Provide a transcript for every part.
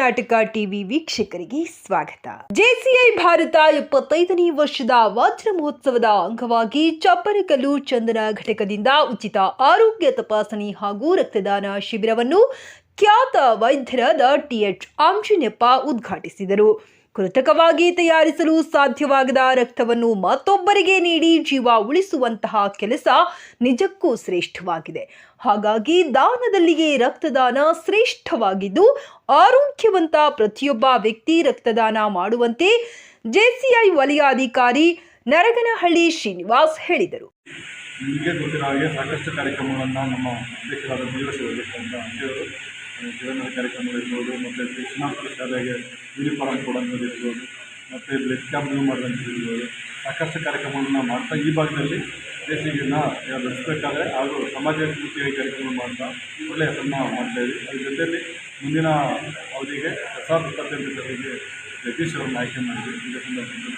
Karnataka TV ವೀಕ್ಷಕರಿಗೆ ಸ್ವಾಗತ. JCI Bharat ಎಪ್ಪತ್ತೈದನೇ ವರ್ಷದ ವಜ್ರ ಮಹೋತ್ಸವದ ಅಂಗವಾಗಿ ಚಪ್ಪರಕಲ್ಲು ಚಂದನ ಘಟಕದಿಂದ ಉಚಿತ ಆರೋಗ್ಯ ತಪಾಸಣೆ ಹಾಗೂ ರಕ್ತದಾನ ಶಿಬಿರವನ್ನು ಖ್ಯಾತ ವೈದ್ಯರಾದ ಟಿಎಚ್ ಆಂಜನೇಯಪ್ಪ ಉದ್ಘಾಟಿಸಿದರು. ಕೃತಕವಾಗಿ ತಯಾರಿಸಲು ಸಾಧ್ಯವಾಗದ ರಕ್ತವನ್ನು ಮತ್ತೊಬ್ಬರಿಗೆ ನೀಡಿ ಜೀವ ಉಳಿಸುವಂತಹ ಕೆಲಸ ನಿಜಕ್ಕೂ ಶ್ರೇಷ್ಠವಾಗಿದೆ. ಹಾಗಾಗಿ ದಾನದಲ್ಲಿಯೇ ರಕ್ತದಾನ ಶ್ರೇಷ್ಠವಾಗಿದ್ದು, ಆರೋಗ್ಯವಂತ ಪ್ರತಿಯೊಬ್ಬ ವ್ಯಕ್ತಿ ರಕ್ತದಾನ ಮಾಡುವಂತೆ ಜೆಸಿಐ ವಲಯಾಧಿಕಾರಿ ನರಗನಹಳ್ಳಿ ಶ್ರೀನಿವಾಸ್ ಹೇಳಿದರು. ನಿಮಗೆ ಗೊತ್ತಿರೋ ಹಾಗೆ ಸಾಕಷ್ಟು ಕಾರ್ಯಕ್ರಮಗಳನ್ನು ನಮ್ಮ ಅಧ್ಯಕ್ಷರಾದ ಜೀವನದ ಕಾರ್ಯಕ್ರಮಗಳಿರ್ಬೋದು ಮತ್ತು ಶಿಕ್ಷಣಾಂತರ ಶಾಲೆಗೆ ಯೂನಿಫಾರ್ಮ್ ಕೊಡೋಂಥದ್ದಿರ್ಬೋದು ಮತ್ತು ಬ್ಲಡ್ ನೀವು ಇರ್ಬೋದು. ಸಾಕಷ್ಟು ಕಾರ್ಯಕ್ರಮಗಳನ್ನ ಮಾಡ್ತಾ ಈ ಭಾಗದಲ್ಲಿ ದೇಶಿಗೆನ ಬೆಳೆಸಬೇಕಾದ್ರೆ ಹಾಗೂ ಸಮಾಜಮುಖಿಯಾಗಿ ಕಾರ್ಯಕ್ರಮ ಮಾಡ್ತಾ ಒಳ್ಳೆಯ ಹೆಸರನ್ನ ಮಾಡ್ತಾಯಿದ್ವಿ ಅದ್ರ ಜೊತೆಯಲ್ಲಿ ಮುಂದಿನ ಅವಧಿಗೆ ಎರಡು ಸಾವಿರದ ಇಪ್ಪತ್ತೆಂಟು ಸಾಲಿಗೆ ಜಗದೀಶ್ ಅವ್ರನ್ನ ಆಯ್ಕೆ ಮಾಡಿದ್ವಿ ಇದೇ ಸಂದರ್ಭದಲ್ಲಿ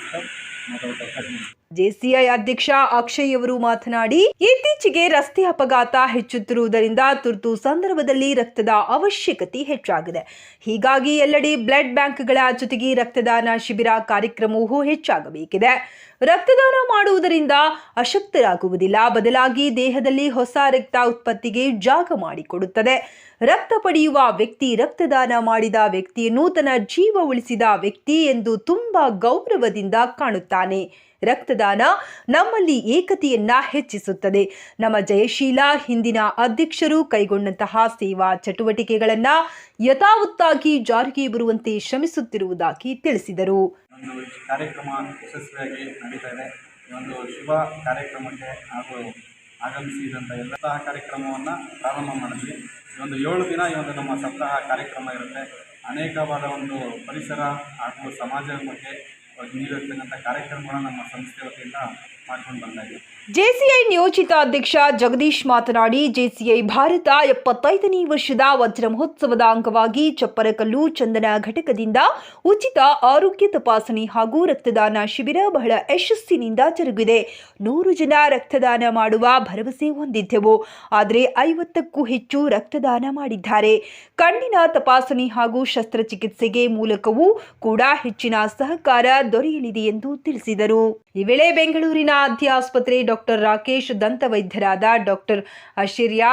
ಮಾತಾಡೋಕ್ಕೆ ಅವಕಾಶ ಜೆಸಿಐ ಅಧ್ಯಕ್ಷ ಅಕ್ಷಯ್ ಅವರು ಮಾತನಾಡಿ, ಇತ್ತೀಚೆಗೆ ರಸ್ತೆ ಅಪಘಾತ ಹೆಚ್ಚುತ್ತಿರುವುದರಿಂದ ತುರ್ತು ಸಂದರ್ಭದಲ್ಲಿ ರಕ್ತದ ಅವಶ್ಯಕತೆ ಹೆಚ್ಚಾಗಿದೆ. ಹೀಗಾಗಿ ಎಲ್ಲೆಡೆ ಬ್ಲಡ್ ಬ್ಯಾಂಕ್ಗಳ ಜೊತೆಗೆ ರಕ್ತದಾನ ಶಿಬಿರ ಕಾರ್ಯಕ್ರಮವೂ ಹೆಚ್ಚಾಗಬೇಕಿದೆ. ರಕ್ತದಾನ ಮಾಡುವುದರಿಂದ ಅಶಕ್ತರಾಗುವುದಿಲ್ಲ. ಬದಲಾಗಿ ದೇಹದಲ್ಲಿ ಹೊಸ ರಕ್ತ ಉತ್ಪತ್ತಿಗೆ ಜಾಗ ಮಾಡಿಕೊಡುತ್ತದೆ. ರಕ್ತ ಪಡೆಯುವ ವ್ಯಕ್ತಿ ರಕ್ತದಾನ ಮಾಡಿದ ವ್ಯಕ್ತಿಯನ್ನು ತನ್ನ ಜೀವ ಉಳಿಸಿದ ವ್ಯಕ್ತಿ ಎಂದು ತುಂಬಾ ಗೌರವದಿಂದ ಕಾಣುತ್ತಾನೆ. ರಕ್ತದಾನ ನಮ್ಮಲ್ಲಿ ಏಕತೆಯನ್ನ ಹೆಚ್ಚಿಸುತ್ತದೆ. ನಮ್ಮ ಜಯಶೀಲ ಹಿಂದಿನ ಅಧ್ಯಕ್ಷರು ಕೈಗೊಂಡಂತಹ ಸೇವಾ ಚಟುವಟಿಕೆಗಳನ್ನ ಯಥಾವತ್ತಾಗಿ ಜಾರಿಗೆ ಬರುವಂತೆ ಶ್ರಮಿಸುತ್ತಿರುವುದಾಗಿ ತಿಳಿಸಿದರು. ಕಾರ್ಯಕ್ರಮ ಯಶಸ್ವಿಯಾಗಿ ನಡೀತಾ ಇದೆ. ಈ ಒಂದು ಶುಭ ಕಾರ್ಯಕ್ರಮಕ್ಕೆ ಹಾಗೂ ಆಗಮಿಸಿದಂಥ ಎಲ್ಲ ಕಾರ್ಯಕ್ರಮವನ್ನು ಪ್ರಾರಂಭ ಮಾಡಿದ್ವಿ. ಈ ಒಂದು ಏಳು ದಿನ ಈ ಒಂದು ನಮ್ಮ ಸಪ್ತಾಹ ಕಾರ್ಯಕ್ರಮ ಇರುತ್ತೆ. ಅನೇಕವಾದ ಒಂದು ಪರಿಸರ ಹಾಗೂ ಸಮಾಜಮುಖಿ ನೀಡಿರ್ತಕ್ಕಂಥ ಕಾರ್ಯಕ್ರಮಗಳನ್ನು ನಮ್ಮ ಸಂಸ್ಥೆ ವತಿಯಿಂದ ಜೆಸಿಐ ನಿಯೋಜಿತ ಅಧ್ಯಕ್ಷ ಜಗದೀಶ್ ಮಾತನಾಡಿ, ಜೆಸಿಐ ಭಾರತ ಎಪ್ಪತ್ತೈದನೇ ವರ್ಷದ ವಜ್ರ ಮಹೋತ್ಸವದ ಅಂಗವಾಗಿ ಚಪ್ಪರಕಲ್ಲು ಚಂದನ ಘಟಕದಿಂದ ಉಚಿತ ಆರೋಗ್ಯ ತಪಾಸಣೆ ಹಾಗೂ ರಕ್ತದಾನ ಶಿಬಿರ ಬಹಳ ಯಶಸ್ಸಿನಿಂದ ಜರುಗಿದೆ. ನೂರು ಜನ ರಕ್ತದಾನ ಮಾಡುವ ಭರವಸೆ ಹೊಂದಿದ್ದೆವು. ಆದರೆ ಐವತ್ತಕ್ಕೂ ಹೆಚ್ಚು ರಕ್ತದಾನ ಮಾಡಿದ್ದಾರೆ. ಕಣ್ಣಿನ ತಪಾಸಣೆ ಹಾಗೂ ಶಸ್ತ್ರಚಿಕಿತ್ಸೆಗೆ ಮೂಲಕವೂ ಕೂಡ ಹೆಚ್ಚಿನ ಸಹಕಾರ ದೊರೆಯಲಿದೆ ಎಂದು ತಿಳಿಸಿದರು. ಈ ವೇಳೆ ಬೆಂಗಳೂರಿನ ಆದ್ಯ ಆಸ್ಪತ್ರೆ ಡಾಕ್ಟರ್ ರಾಕೇಶ್ ದಂತವೈದ್ಯರಾದ ಡಾಕ್ಟರ್ ಅಶಿರ್ಯ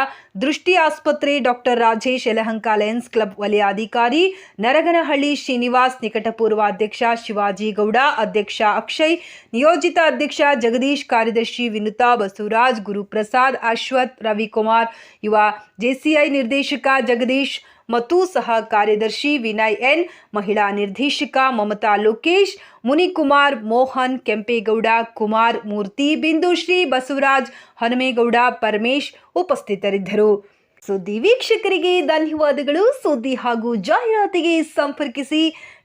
ದೃಷ್ಟಿ ಆಸ್ಪತ್ರೆ doctor Rajesh Yelahanka Lions Club ವಲಯಾಧಿಕಾರಿ Naraganahalli Srinivas ನಿಕಟಪೂರ್ವ ಅಧ್ಯಕ್ಷ ಶಿವಾಜಿ ಗೌಡ, ಅಧ್ಯಕ್ಷ ಅಕ್ಷಯ್, ನಿಯೋಜಿತ ಅಧ್ಯಕ್ಷ ಜಗದೀಶ್, ಕಾರ್ಯದರ್ಶಿ ವಿನುತಾ ಬಸವರಾಜ್, ಗುರುಪ್ರಸಾದ್ ಅಶ್ವಥ್, ರವಿಕುಮಾರ್, ಯುವ ಜೆಸಿಐ ನಿರ್ದೇಶಕ ಜಗದೀಶ್ ಮತ್ತು ಸಹ ಕಾರ್ಯದರ್ಶಿ ವಿನಯ್ ಎನ್, ಮಹಿಳಾ ನಿರ್ದೇಶಕ ಮಮತಾ ಲೋಕೇಶ್, ಮುನಿಕುಮಾರ್ ಮೋಹನ್, ಕೆಂಪೇಗೌಡ ಕುಮಾರ್ ಮೂರ್ತಿ ಬಿಂದುಶ್ರೀ ಬಸವರಾಜ್, ಹನುಮೇಗೌಡ ಪರಮೇಶ್ ಉಪಸ್ಥಿತರಿದ್ದರು. ಸುದ್ದಿ ವೀಕ್ಷಕರಿಗೆ ಧನ್ಯವಾದಗಳು. ಸುದ್ದಿ ಹಾಗೂ ಜಾಹೀರಾತಿಗೆ ಸಂಪರ್ಕಿಸಿ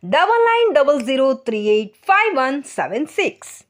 double nine double zero three eight five one seven six.